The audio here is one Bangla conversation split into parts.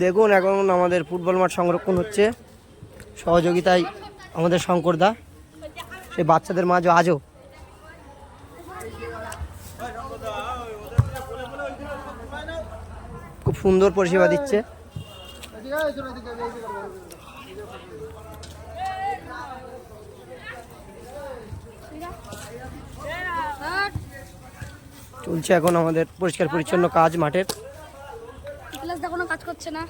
দেখুন, এখন আমাদের ফুটবল মাঠ সংরক্ষণ হচ্ছে। সহযোগিতায় আমাদের শঙ্করদা সেই বাচ্চাদের মাঝে আজও। খুব সুন্দর পরিষেবা দিচ্ছে। চলছে এখন আমাদের পরিষ্কার পরিচ্ছন্ন কাজ মাঠের। ক্লাসটা কোনো কাজ করছে না।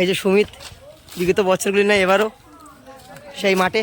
এই যে সুমিত বিগত বছরগুলি না এবারও সেই মাঠে।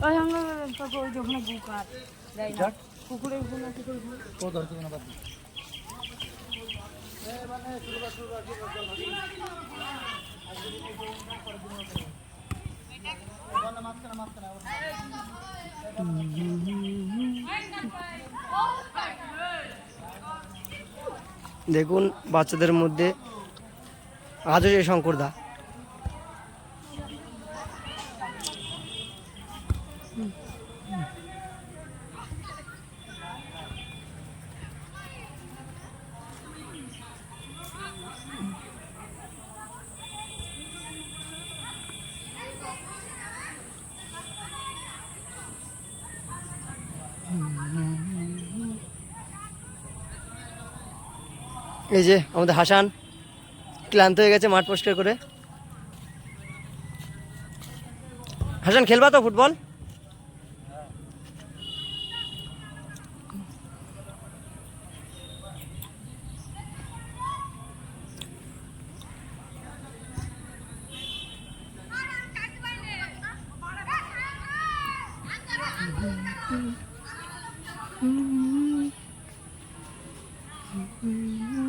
ওই যে ওখানে বুকার দেয় না। পুকুরের ওখানে পুকুরের দেখুন বাচ্চাদের মধ্যে আজও যে শঙ্করদা এই যে আমাদের হাসান ক্লান্ত হয়ে গেছে মাঠ পরিষ্কার করে। হাসান খেলবা তো ফুটবল? Mm-hmm. mm-hmm. mm-hmm.